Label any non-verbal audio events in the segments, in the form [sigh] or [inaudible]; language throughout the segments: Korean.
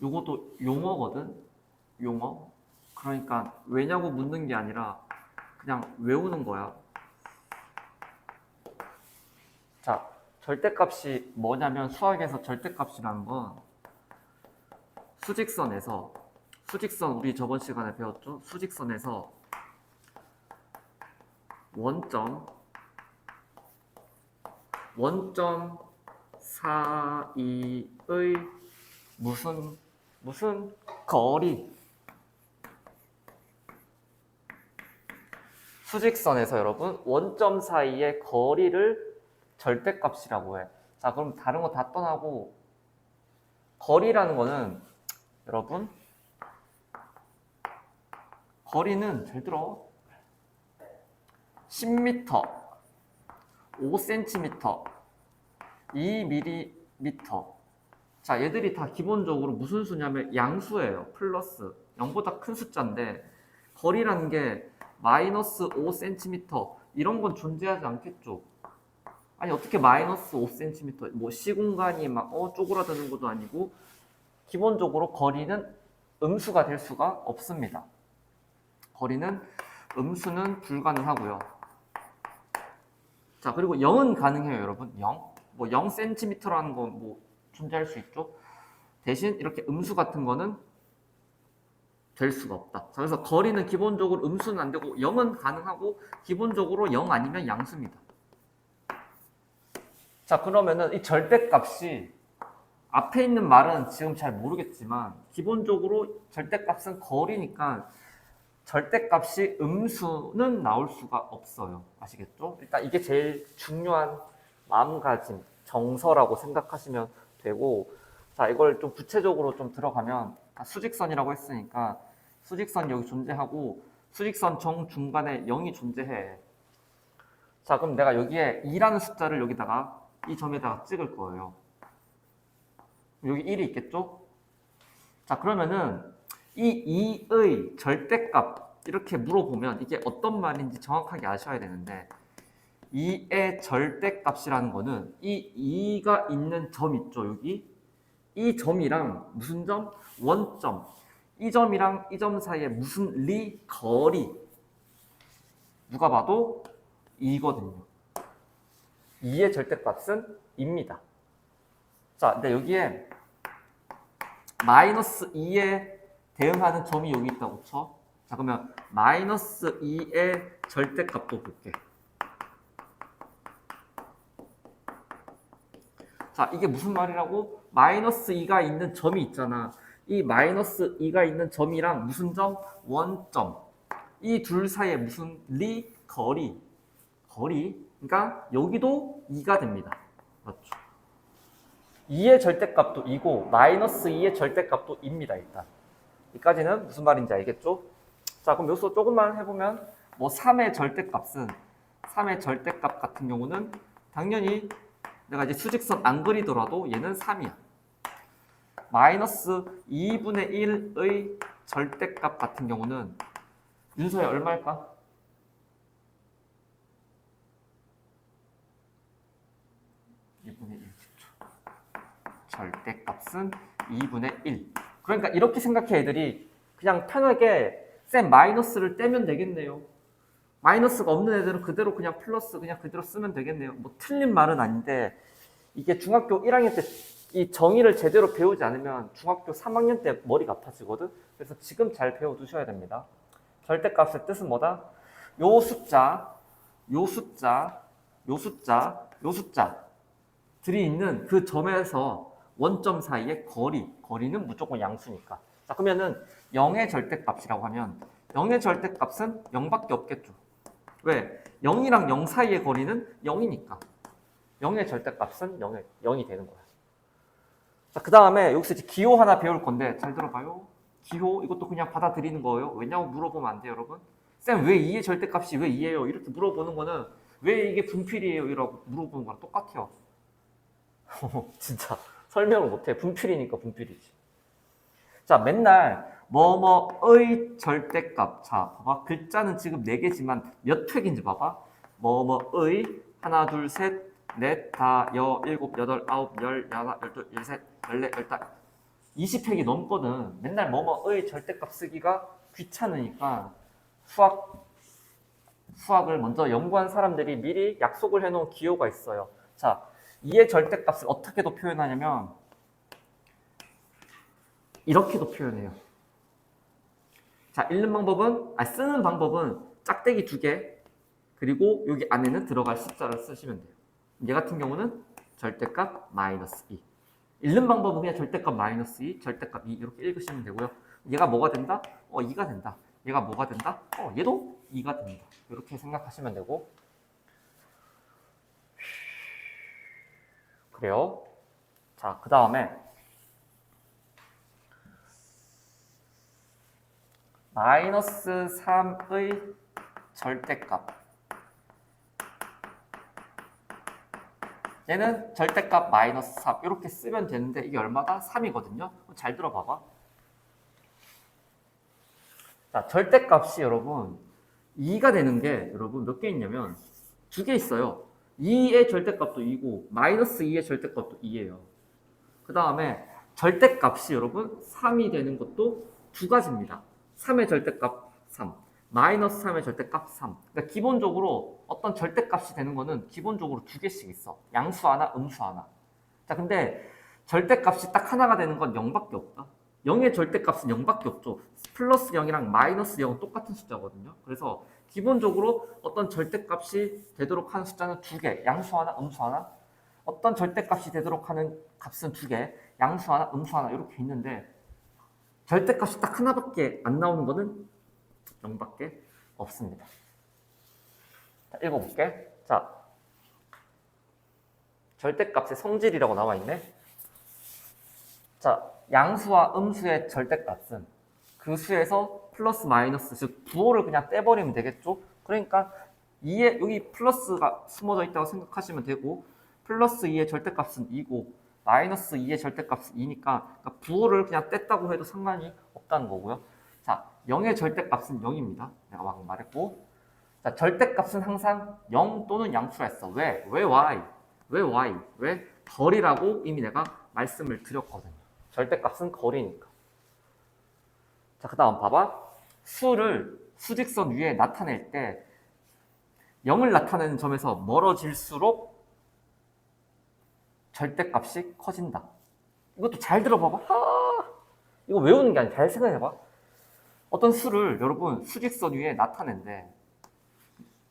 요것도 용어거든. 용어. 그러니까 왜냐고 묻는 게 아니라 그냥 외우는 거야. 자, 절대값이 뭐냐면 수학에서 절대값이라는 건 수직선에서 수직선 우리 저번 시간에 배웠죠? 수직선에서 원점 원점 사이의 무슨 무슨 거리? 수직선에서 여러분 원점 사이의 거리를 절대값이라고 해. 자, 그럼 다른 거 다 떠나고 거리라는 거는 여러분 거리는 잘 들어. 10m 5cm 2mm 자 얘들이 다 기본적으로 무슨 수냐면 양수예요. 플러스 0보다 큰 숫자인데 거리라는 게 마이너스 5cm 이런 건 존재하지 않겠죠. 아니 어떻게 마이너스 5cm 뭐 시공간이 막 어 쪼그라드는 것도 아니고 기본적으로 거리는 음수가 될 수가 없습니다. 거리는 음수는 불가능하고요. 자 그리고 0은 가능해요 여러분. 0. 뭐 0cm라는 건뭐 존재할 수 있죠 대신 이렇게 음수 같은 거는 될 수가 없다 자 그래서 거리는 기본적으로 음수는 안 되고 0은 가능하고 기본적으로 0 아니면 양수입니다 자 그러면은 이 절대값이 앞에 있는 말은 지금 잘 모르겠지만 기본적으로 절대값은 거리니까 절대값이 음수는 나올 수가 없어요. 아시겠죠? 일단 이게 제일 중요한 마음가짐, 정서라고 생각하시면 되고 자 이걸 좀 구체적으로 좀 들어가면 아, 수직선이라고 했으니까 수직선 여기 존재하고 수직선 정중간에 0이 존재해. 자 그럼 내가 여기에 2라는 숫자를 여기다가 이 점에다가 찍을 거예요. 여기 1이 있겠죠? 자 그러면은 이 2의 절대값 이렇게 물어보면 이게 어떤 말인지 정확하게 아셔야 되는데 2의 절대값이라는 거는 이 2가 있는 점 있죠 여기 이 점이랑 무슨 점? 원점 이 점이랑 이 점 사이에 무슨 리? 거리 누가 봐도 2거든요 2의 절대값은 2입니다 자 근데 여기에 마이너스 2에 대응하는 점이 여기 있다고 쳐. 자, 그러면 마이너스 2의 절대값도 볼게. 자, 이게 무슨 말이라고? 마이너스 2가 있는 점이 있잖아. 이 마이너스 2가 있는 점이랑 무슨 점? 원점. 이 둘 사이에 무슨 리? 거리. 거리. 그러니까 여기도 2가 됩니다. 맞죠? 2의 절대값도 2고 마이너스 2의 절대값도 2입니다. 일단. 여기까지는 무슨 말인지 알겠죠? 자, 그럼 여기서 조금만 해보면 뭐 3의 절대값은 3의 절대값 같은 경우는 당연히 내가 이제 수직선 안 그리더라도 얘는 3이야. 마이너스 2분의 1의 절대값 같은 경우는 윤서야 얼마일까? 이분의 1. 절대값은 2분의 1. 그러니까 이렇게 생각해 애들이 그냥 편하게 쌤 마이너스를 떼면 되겠네요. 마이너스가 없는 애들은 그대로 그냥 플러스 그냥 그대로 쓰면 되겠네요. 뭐 틀린 말은 아닌데 이게 중학교 1학년 때 이 정의를 제대로 배우지 않으면 중학교 3학년 때 머리가 아파지거든. 그래서 지금 잘 배워두셔야 됩니다. 절대값의 뜻은 뭐다? 요 숫자, 요 숫자, 요 숫자, 요 숫자들이 있는 그 점에서 원점 사이의 거리, 거리는 무조건 양수니까. 자, 그러면은 0의 절대값이라고 하면 0의 절대값은 0밖에 없겠죠. 왜? 0이랑 0 사이의 거리는 0이니까. 0의 절대값은 0의, 0이 되는 거야. 자, 그 다음에 여기서 이제 기호 하나 배울 건데 잘 들어봐요. 기호 이것도 그냥 받아들이는 거예요. 왜냐고 물어보면 안 돼요, 여러분. 쌤, 왜 2의 절대값이 왜 2예요? 이렇게 물어보는 거는 왜 이게 분필이에요? 이라고 물어보는 거랑 똑같아요. [laughs] 진짜. 설명을 못해. 분필이니까 분필이지. 자, 맨날 뭐뭐의 절대값. 자, 봐봐. 글자는 지금 4개지만 몇 획인지 봐봐. 뭐뭐의 하나, 둘, 셋, 넷, 다, 여, 일곱, 여덟, 아홉, 열, 열하나, 열둘, 열셋, 열넷, 열다. 20획이 넘거든. 맨날 뭐뭐의 절대값 쓰기가 귀찮으니까 수학 수학을 먼저 연구한 사람들이 미리 약속을 해놓은 기호가 있어요. 자, 2의 절대값을 어떻게도 표현하냐면 이렇게도 표현해요. 자, 읽는 방법은, 아, 쓰는 방법은 짝대기 두 개, 그리고 여기 안에는 들어갈 숫자를 쓰시면 돼요. 얘 같은 경우는 절대값 마이너스 2. 읽는 방법은 그냥 절대값 마이너스 2, 절대값 2 이렇게 읽으시면 되고요. 얘가 뭐가 된다? 어, 2가 된다. 얘가 뭐가 된다? 어, 얘도 2가 된다. 이렇게 생각하시면 되고. 그래요. 자, 그 다음에 마이너스 3의 절대값. 얘는 절대값 마이너스 3 이렇게 쓰면 되는데 이게 얼마다? 3이거든요. 잘 들어봐봐. 자, 절대값이 여러분 2가 되는 게 여러분 몇 개 있냐면 두 개 있어요. 2의 절대값도 2고 마이너스 2의 절대값도 2예요. 그 다음에 절대값이 여러분 3이 되는 것도 두 가지입니다. 3의 절대값 3, 마이너스 3의 절대값 3. 그러니까 기본적으로 어떤 절대값이 되는 거는 기본적으로 두 개씩 있어. 양수 하나, 음수 하나. 자, 근데 절대값이 딱 하나가 되는 건 0밖에 없다. 0의 절대값은 0밖에 없죠. 플러스 0이랑 마이너스 0은 똑같은 숫자거든요. 그래서 기본적으로 어떤 절대값이 되도록 하는 숫자는 두 개, 양수 하나, 음수 하나. 어떤 절대값이 되도록 하는 값은 두 개, 양수 하나, 음수 하나 이렇게 있는데 절대값이 딱 하나밖에 안 나오는 거는 0밖에 없습니다. 자, 읽어볼게. 자, 절대값의 성질이라고 나와 있네. 자, 양수와 음수의 절대값은 그 수에서 플러스 마이너스 즉 부호를 그냥 떼버리면 되겠죠. 그러니까 2에 여기 플러스가 숨어져 있다고 생각하시면 되고 플러스 2의 절대값은 2고 마이너스 2의 절대값은 2니까 그러니까 부호를 그냥 뗐다고 해도 상관이 없다는 거고요. 자, 0의 절대값은 0입니다. 내가 방금 말했고 자, 절대값은 항상 0 또는 양수가 있어. 왜? 왜 y? 왜 y? 왜? 거리라고 이미 내가 말씀을 드렸거든요. 절대값은 거리니까. 자, 그 다음 봐봐. 수를 수직선 위에 나타낼 때 0을 나타내는 점에서 멀어질수록 절대값이 커진다. 이것도 잘 들어봐봐. 아, 이거 외우는 게 아니라 잘 생각해봐. 어떤 수를 여러분 수직선 위에 나타낸데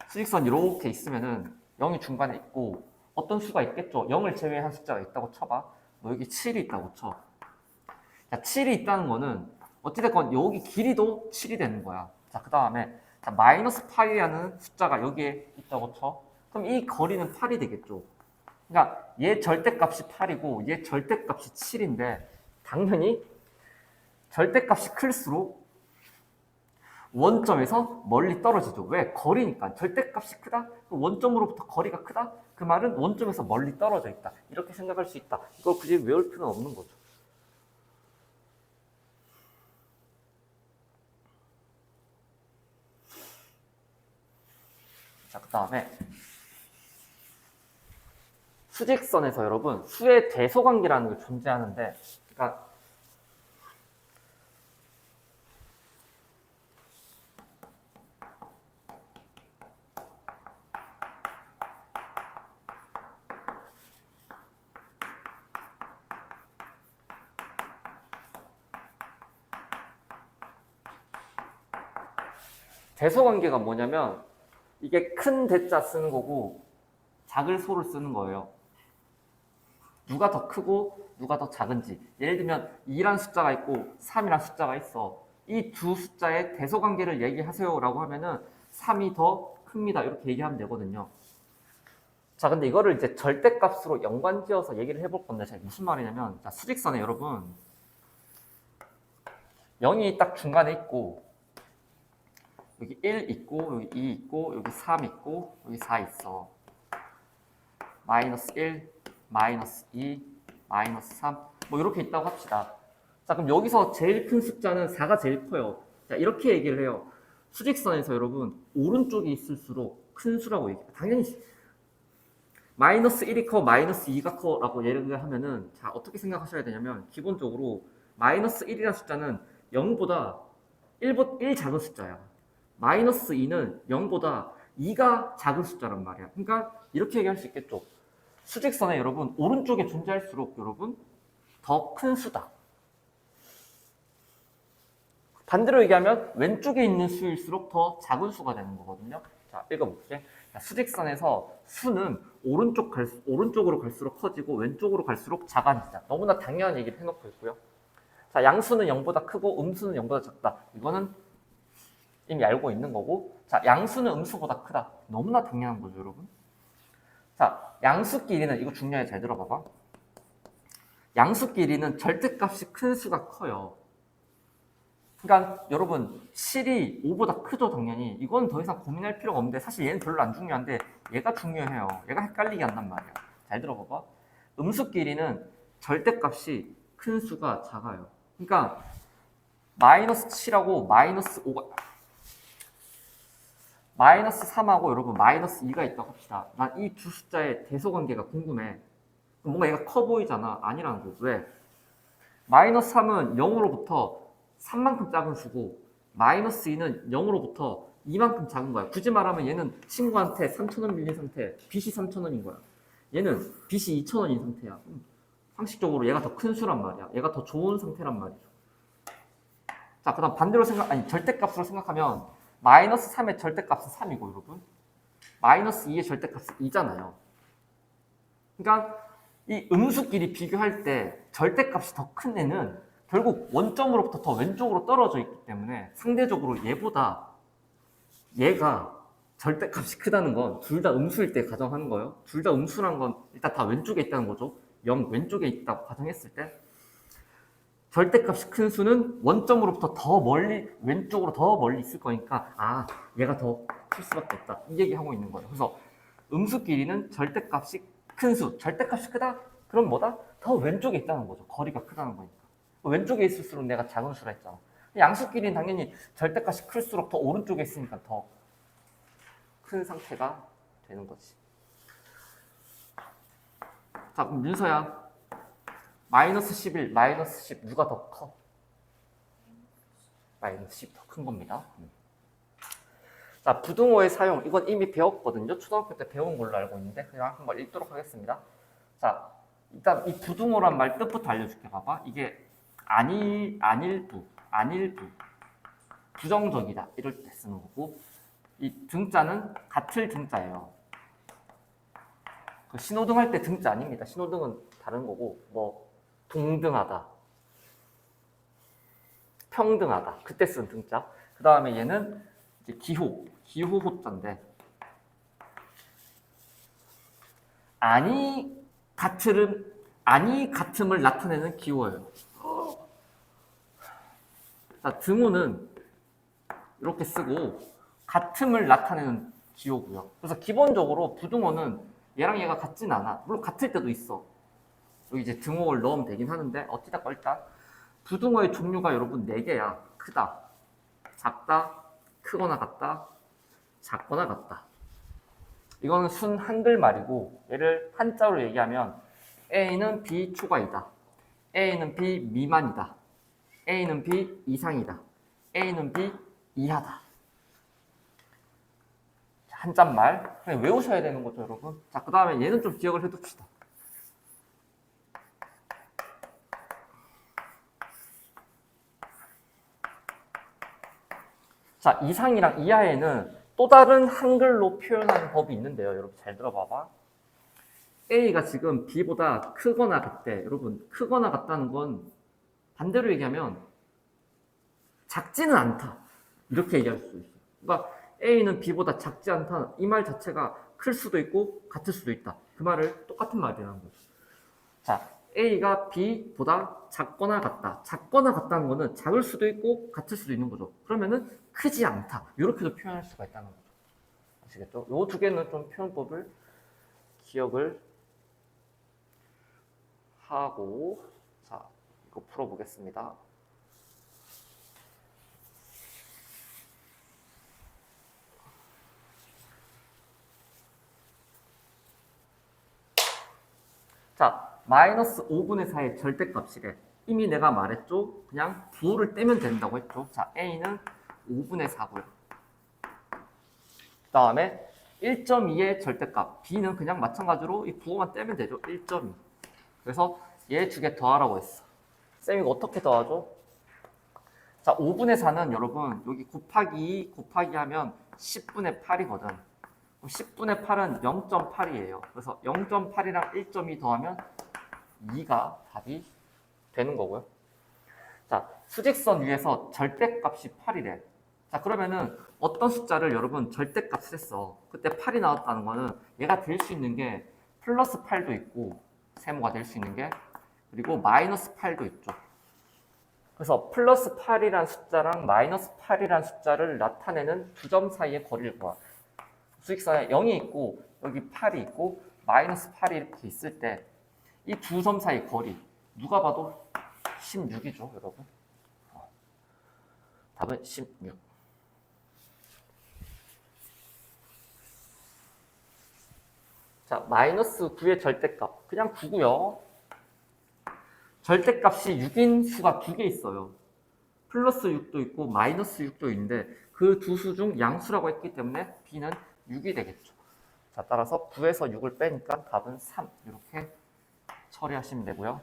수직선 이렇게 있으면은 0이 중간에 있고 어떤 수가 있겠죠. 0을 제외한 숫자가 있다고 쳐봐. 뭐 여기 7이 있다고 쳐. 자, 7이 있다는 거는 어찌됐건 여기 길이도 7이 되는 거야. 자, 그 다음에 자, 마이너스 8이라는 숫자가 여기에 있다고 쳐. 그럼 이 거리는 8이 되겠죠. 그러니까 얘 절대값이 8이고 얘 절대값이 7인데 당연히 절대값이 클수록 원점에서 멀리 떨어지죠. 왜? 거리니까. 절대값이 크다? 그 원점으로부터 거리가 크다? 그 말은 원점에서 멀리 떨어져 있다. 이렇게 생각할 수 있다. 이걸 굳이 외울 필요는 없는 거죠. 자, 그 다음에 수직선에서 여러분 수의 대소관계라는 게 존재하는데 그러니까 대소관계가 뭐냐면 이게 큰 대자 쓰는 거고 작을 소를 쓰는 거예요. 누가 더 크고 누가 더 작은지. 예를 들면 2란 숫자가 있고 3이란 숫자가 있어. 이 두 숫자의 대소관계를 얘기하세요라고 하면은 3이 더 큽니다. 이렇게 얘기하면 되거든요. 자, 근데 이거를 이제 절대값으로 연관지어서 얘기를 해볼 건데, 제가 무슨 말이냐면, 자, 수직선에 여러분, 0이 딱 중간에 있고, 여기 1 있고, 여기 2 있고, 여기 3 있고, 여기 4 있어. 마이너스 1, 마이너스 2, 마이너스 3, 뭐 이렇게 있다고 합시다. 자, 그럼 여기서 제일 큰 숫자는 4가 제일 커요. 자, 이렇게 얘기를 해요. 수직선에서 여러분, 오른쪽이 있을수록 큰 수라고 얘기해요. 당연히 마이너스 1이 커, 마이너스 2가 커라고 예를 하면은 자, 어떻게 생각하셔야 되냐면 기본적으로 마이너스 1이라는 숫자는 0보다 1보, 1 작은 숫자야. 마이너스 2는 0보다 2가 작은 숫자란 말이야. 그러니까 이렇게 얘기할 수 있겠죠. 수직선에 여러분 오른쪽에 존재할수록 여러분 더 큰 수다. 반대로 얘기하면 왼쪽에 있는 수일수록 더 작은 수가 되는 거거든요. 자, 읽어볼게. 자, 수직선에서 수는 오른쪽 갈, 오른쪽으로 갈수록 커지고 왼쪽으로 갈수록 작아진다. 너무나 당연한 얘기를 해놓고 있고요. 자, 양수는 0보다 크고 음수는 0보다 작다. 이거는 이미 알고 있는 거고. 자, 양수는 음수보다 크다. 너무나 당연한 거죠, 여러분. 자, 양수끼리는 이거 중요해 잘 들어봐봐. 양수끼리는 절대값이 큰 수가 커요. 그러니까 여러분 7이 5보다 크죠 당연히. 이건 더 이상 고민할 필요가 없는데 사실 얘는 별로 안 중요한데 얘가 중요해요. 얘가 헷갈리게 한단 말이야. 잘 들어봐봐. 음수끼리는 절대값이 큰 수가 작아요. 그러니까 마이너스 7하고 마이너스 5가 마이너스 3하고 여러분 마이너스 2가 있다고 합시다 난 이 두 숫자의 대소관계가 궁금해 뭔가 얘가 커 보이잖아 아니라는 거 왜? 마이너스 3은 0으로부터 3만큼 작은 수고 마이너스 2는 0으로부터 2만큼 작은 거야. 굳이 말하면 얘는 친구한테 3천원 빌린 상태, 빚이 3천원인 거야. 얘는 빚이 2천원인 상태야. 음, 상식적으로 얘가 더 큰 수란 말이야. 얘가 더 좋은 상태란 말이죠. 자, 그 다음 반대로 생각, 아니, 절대값으로 생각하면 마이너스 3의 절대값은 3이고, 여러분. 마이너스 2의 절대값은 2잖아요. 그러니까 이 음수끼리 비교할 때 절대값이 더 큰 애는 결국 원점으로부터 더 왼쪽으로 떨어져 있기 때문에 상대적으로 얘보다 얘가 절대값이 크다는 건 둘 다 음수일 때 가정하는 거예요. 둘 다 음수란 건 일단 다 왼쪽에 있다는 거죠. 0 왼쪽에 있다고 가정했을 때 절대값이 큰 수는 원점으로부터 더 멀리 왼쪽으로 더 멀리 있을 거니까 아 얘가 더 클 수밖에 없다 이 얘기하고 있는 거예요. 그래서 음수끼리는 절대값이 큰 수, 절대값이 크다? 그럼 뭐다? 더 왼쪽에 있다는 거죠. 거리가 크다는 거니까. 왼쪽에 있을수록 내가 작은 수라 했잖아. 양수끼리는 당연히 절대값이 클수록 더 오른쪽에 있으니까 더 큰 상태가 되는 거지. 자, 그럼 민서야. 마이너스 11, 마이너스 10 누가 더 커? 마이너스 10 더 큰 겁니다. 음. 자, 부등호의 사용. 이건 이미 배웠거든요. 초등학교 때 배운 걸로 알고 있는데 그냥 한번 읽도록 하겠습니다. 자, 일단 이 부등호란 말 뜻부터 알려줄게. 봐봐. 이게 아니 아닐부 아닐부 부정적이다 이럴 때 쓰는 거고 이 등자는 같을 등자예요. 그 신호등 할 때 등자 아닙니다. 신호등은 다른 거고 뭐 동등하다, 평등하다 그때 쓴 등자. 그 다음에 얘는 이제 기호 기호 호자인데 아니 같을은 아니 같음을 나타내는 기호예요. 자, 등호는 이렇게 쓰고 같음을 나타내는 기호고요. 그래서 기본적으로 부등호는 얘랑 얘가 같진 않아. 물론 같을 때도 있어. 여기 이제 등호를 넣으면 되긴 하는데 어찌다 걸다 부등호의 종류가 여러분 4개야. 크다, 작다, 크거나 같다, 작거나 같다. 이거는 순 한글 말이고 얘를 한자로 얘기하면 A는 B 초과이다. A는 B 미만이다. A는 B 이상이다. A는 B 이하다. 한 잔말. 그냥 외우셔야 되는 거죠, 여러분. 자, 그 다음에 얘는 좀 기억을 해둡시다. 자, 이상이랑 이하에는 또 다른 한글로 표현하는 법이 있는데요. 여러분 잘 들어봐봐. A가 지금 B보다 크거나 같대. 여러분, 크거나 같다는 건 반대로 얘기하면 작지는 않다. 이렇게 얘기할 수 있어. 그러니까 A는 B보다 작지 않다. 이 말 자체가 클 수도 있고 같을 수도 있다. 그 말을 똑같은 말이라는 거죠. 자, A가 B보다 작거나 같다. 작거나 같다는 거는 작을 수도 있고 같을 수도 있는 거죠. 그러면은 크지 않다. 이렇게도 표현할 수가 있다는 거죠. 아시겠죠? 요 두 개는 좀 표현법을 기억을 하고 자, 이거 풀어보겠습니다. 자, 마이너스 5분의 4의 절대값이래. 이미 내가 말했죠. 그냥 부호를 떼면 된다고 했죠. 자, A는 5분의 4고요. 그 다음에 1.2의 절대값. B는 그냥 마찬가지로 이 부호만 떼면 되죠. 1.2. 그래서 얘 두 개 더하라고 했어. 쌤 이거 어떻게 더하죠? 자, 5분의 4는 여러분 여기 곱하기 2 곱하기 하면 10분의 8이거든. 그럼 10분의 8은 0.8이에요. 그래서 0.8이랑 1.2 더하면 2가 답이 되는 거고요. 자, 수직선 위에서 절대값이 8이래. 자, 그러면은 어떤 숫자를 여러분 절대값을 했어. 그때 8이 나왔다는 거는 얘가 될 수 있는 게 플러스 8도 있고 세모가 될 수 있는 게 그리고 마이너스 8도 있죠. 그래서 플러스 8이란 숫자랑 마이너스 8이란 숫자를 나타내는 두 점 사이의 거리를 구하. 수직선에 0이 있고 여기 8이 있고 마이너스 8이 이렇게 있을 때 이두점 사이 거리 누가 봐도 16이죠, 여러분. 어. 답은 16. 자, 마이너스 9의 절대값. 그냥 9고요. 절대값이 6인 수가 두 개 있어요. 플러스 6도 있고 마이너스 6도 있는데 그 두 수 중 양수라고 했기 때문에 b는 6이 되겠죠. 자, 따라서 9에서 6을 빼니까 답은 3 이렇게 처리하시면 되고요.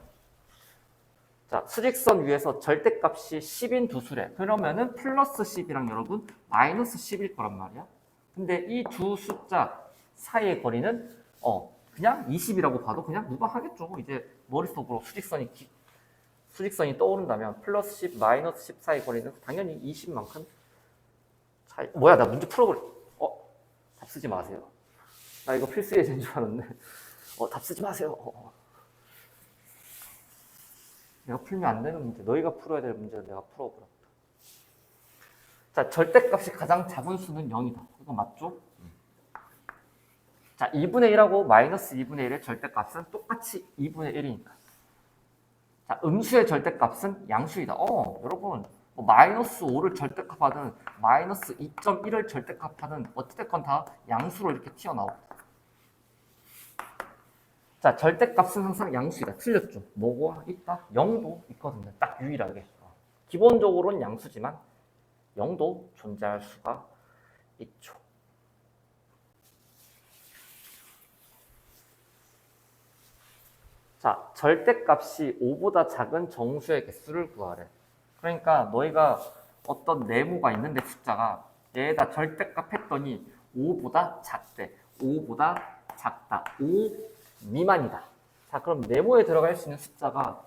자, 수직선 위에서 절대값이 10인 두 수래. 그러면은 플러스 10이랑 여러분 마이너스 10일 거란 말이야. 근데 이 두 숫자 사이의 거리는 어 그냥 20이라고 봐도 그냥 무방하겠죠. 이제 머릿속으로 수직선이 기- 수직선이 떠오른다면 플러스 10, 마이너스 10 사이 거리는 당연히 20만큼 차이. 뭐야 나 문제 풀어볼. 어? 답 쓰지 마세요. 나 이거 필수 예제인 줄 알았네. 어, 답 쓰지 마세요. 어, 어. 내가 풀면 안 되는 문제, 너희가 풀어야 될 문제를 내가 풀어보라. 자, 절대값이 가장 작은 수는 0이다. 이거 맞죠? 자, 2분의 1하고 마이너스 2분의 1의 절대값은 똑같이 2분의 1이니까. 자, 음수의 절대값은 양수이다. 어, 여러분, 뭐 마이너스 5를 절대값하든 마이너스 2.1을 절대값하든 어찌됐건 다 양수로 이렇게 튀어나오고. 자, 절대값은 항상 양수이다. 틀렸죠. 뭐가 있다? 0도 있거든요. 딱 유일하게. 어. 기본적으로는 양수지만 0도 존재할 수가 있죠. 자, 절대값이 5보다 작은 정수의 개수를 구하래. 그러니까 너희가 어떤 네모가 있는데 숫자가 얘에다 절대값 했더니 5보다 작대. 5보다 작다. 5 미만이다. 자, 그럼 네모에 들어갈 수 있는 숫자가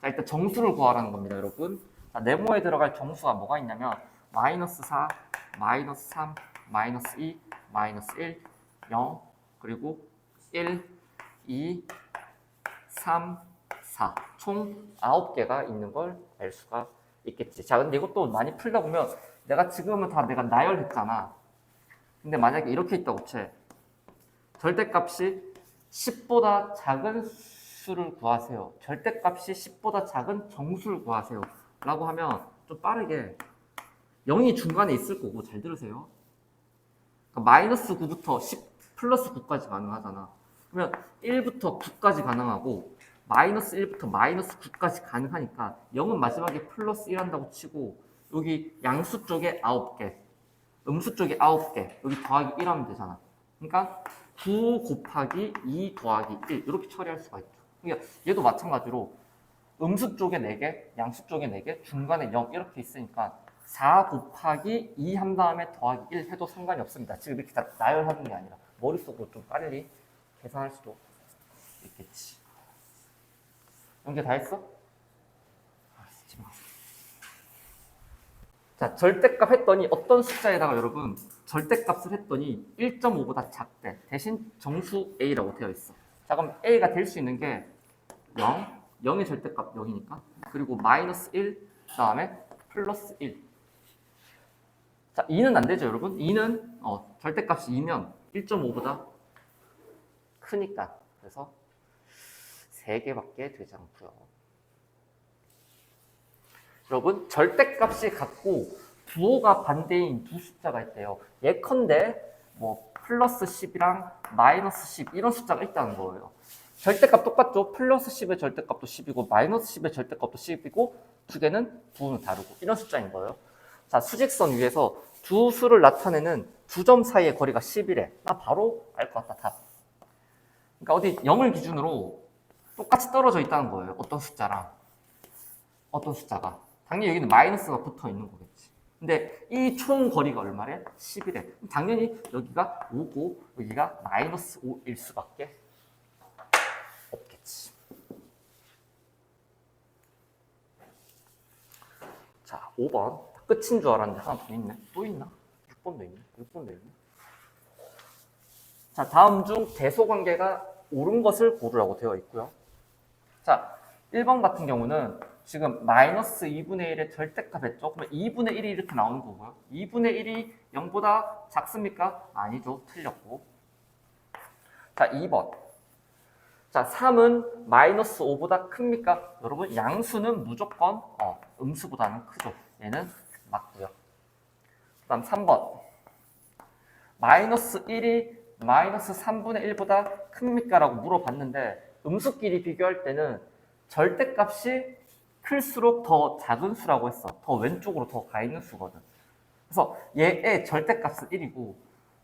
자, 일단 정수를 구하라는 겁니다, 여러분. 자, 네모에 들어갈 정수가 뭐가 있냐면 마이너스 4, 마이너스 3, 마이너스 2, 마이너스 1, 0, 그리고 1, 2, 3, 4. 총 9개가 있는 걸 알 수가 있겠지. 자, 근데 이것도 많이 풀다 보면 내가 지금은 다 내가 나열했잖아. 근데 만약에 이렇게 있다고 쳐. 절대값이 10보다 작은 수를 구하세요. 절대값이 10보다 작은 정수를 구하세요. 라고 하면 좀 빠르게 0이 중간에 있을 거고 잘 들으세요. 그러니까 마이너스 9부터 10 플러스 9까지 가능하잖아. 그러면 1부터 9까지 가능하고 마이너스 1부터 마이너스 9까지 가능하니까 0은 마지막에 플러스 1 한다고 치고 여기 양수 쪽에 9개 음수 쪽에 9개 여기 더하기 1 하면 되잖아. 그러니까 9 곱하기 2 더하기 1 이렇게 처리할 수가 있죠. 그러니까 얘도 마찬가지로 음수 쪽에 4개, 양수 쪽에 4개, 중간에 0 이렇게 있으니까 4 곱하기 2 한 다음에 더하기 1 해도 상관이 없습니다. 지금 이렇게 다 나열하는 게 아니라 머릿속으로 좀 빨리 계산할 수도 있겠지. 연계 다 했어? 아. 자, 절대값 했더니 어떤 숫자에다가 여러분 절대값을 했더니 1.5보다 작대. 대신 정수 A라고 되어 있어. 자, 그럼 A가 될 수 있는 게 0, 0의 절대값 0이니까. 그리고 마이너스 1, 그 다음에 플러스 1. 자, 2는 안 되죠, 여러분? 2는 어, 절대값이 2면 1.5보다 크니까. 그래서 3개밖에 되지 않고요. 여러분, 절대값이 같고 부호가 반대인 두 숫자가 있대요. 예컨대 뭐 플러스 10이랑 마이너스 10 이런 숫자가 있다는 거예요. 절대값 똑같죠? 플러스 10의 절대값도 10이고 마이너스 10의 절대값도 10이고 두 개는 부호는 다르고 이런 숫자인 거예요. 자, 수직선 위에서 두 수를 나타내는 두 점 사이의 거리가 10이래. 나 바로 알 것 같다, 답. 그러니까 어디 0을 기준으로 똑같이 떨어져 있다는 거예요. 어떤 숫자랑. 어떤 숫자가. 당연히 여기는 마이너스가 붙어 있는 거겠지. 근데 이 총 거리가 얼마래? 10이래. 당연히 여기가 5고 여기가 마이너스 5일 수밖에 없겠지. 자, 5번. 끝인 줄 알았는데 하나 더 있네. 또 있나? 6번도 있네. 6번도 있네. 자, 다음 중 대소 관계가 옳은 것을 고르라고 되어 있고요. 자, 1번 같은 경우는 지금 마이너스 2분의 1의 절대값 했죠? 그러면 2분의 1이 이렇게 나오는 거고요. 2분의 1이 0보다 작습니까? 아니죠. 틀렸고. 자, 2번. 자, 3은 마이너스 5보다 큽니까? 여러분, 양수는 무조건 어, 음수보다는 크죠. 얘는 맞고요. 그 다음 3번. 마이너스 1이 마이너스 3분의 1보다 큽니까? 라고 물어봤는데 음수끼리 비교할 때는 절대값이 클수록 더 작은 수라고 했어. 더 왼쪽으로 더 가 있는 수거든. 그래서 얘의 절대값은 1이고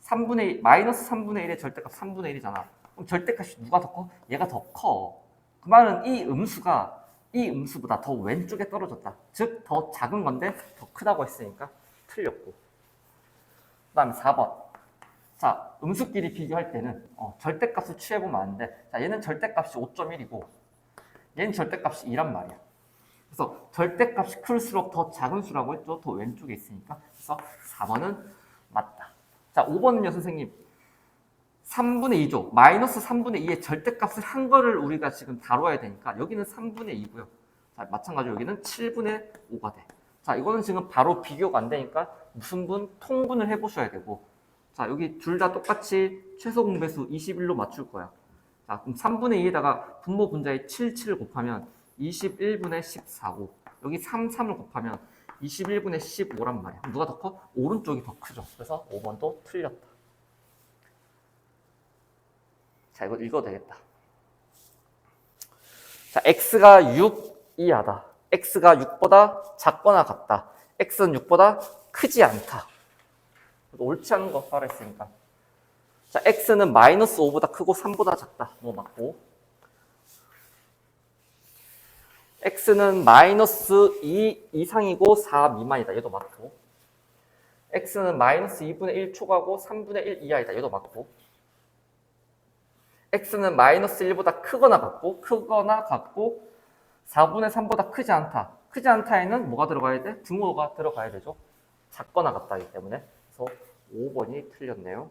3분의 1, 마이너스 3분의 1의 절대값 3분의 1이잖아. 그럼 절대값이 누가 더 커? 얘가 더 커. 그 말은 이 음수가 이 음수보다 더 왼쪽에 떨어졌다. 즉, 더 작은 건데 더 크다고 했으니까 틀렸고. 그 다음에 4번. 자, 음수끼리 비교할 때는 어, 절대값을 취해보면 안 돼. 자, 얘는 절대값이 5.1이고 얘는 절대값이 2란 말이야. 그래서 절대값이 클수록 더 작은 수라고 했죠. 더 왼쪽에 있으니까. 그래서 4번은 맞다. 자, 5번은요, 선생님. 3분의 2죠. 마이너스 3분의 2의 절대값을 한 거를 우리가 지금 다뤄야 되니까 여기는 3분의 2고요. 자, 마찬가지로 여기는 7분의 5가 돼. 자, 이거는 지금 바로 비교가 안 되니까 무슨 분? 통분을 해보셔야 되고 자, 여기 둘 다 똑같이 최소 공배수 21로 맞출 거야. 자, 그럼 3분의 2에다가 분모 분자에 7, 7을 곱하면 21분의 14고 여기 3, 3을 곱하면 21분의 15란 말이야. 누가 더 커? 오른쪽이 더 크죠. 그래서 5번도 틀렸다. 자, 이거 읽어도 되겠다. 자, x가 6 이하다. x가 6보다 작거나 같다. x는 6보다 크지 않다. 옳지 않은 거 따라 했으니까. 자, x는 마이너스 5보다 크고 3보다 작다. 뭐 맞고. X는 마이너스 2 이상이고 4 미만이다. 얘도 맞고. x는 마이너스 2분의 1 초과고 3분의 1 이하이다. 얘도 맞고. x는 마이너스 1보다 크거나 같고, 크거나 같고, 4분의 3보다 크지 않다. 크지 않다에는 뭐가 들어가야 돼? 등호가 들어가야 되죠. 작거나 같다기 때문에. 그래서 5번이 틀렸네요.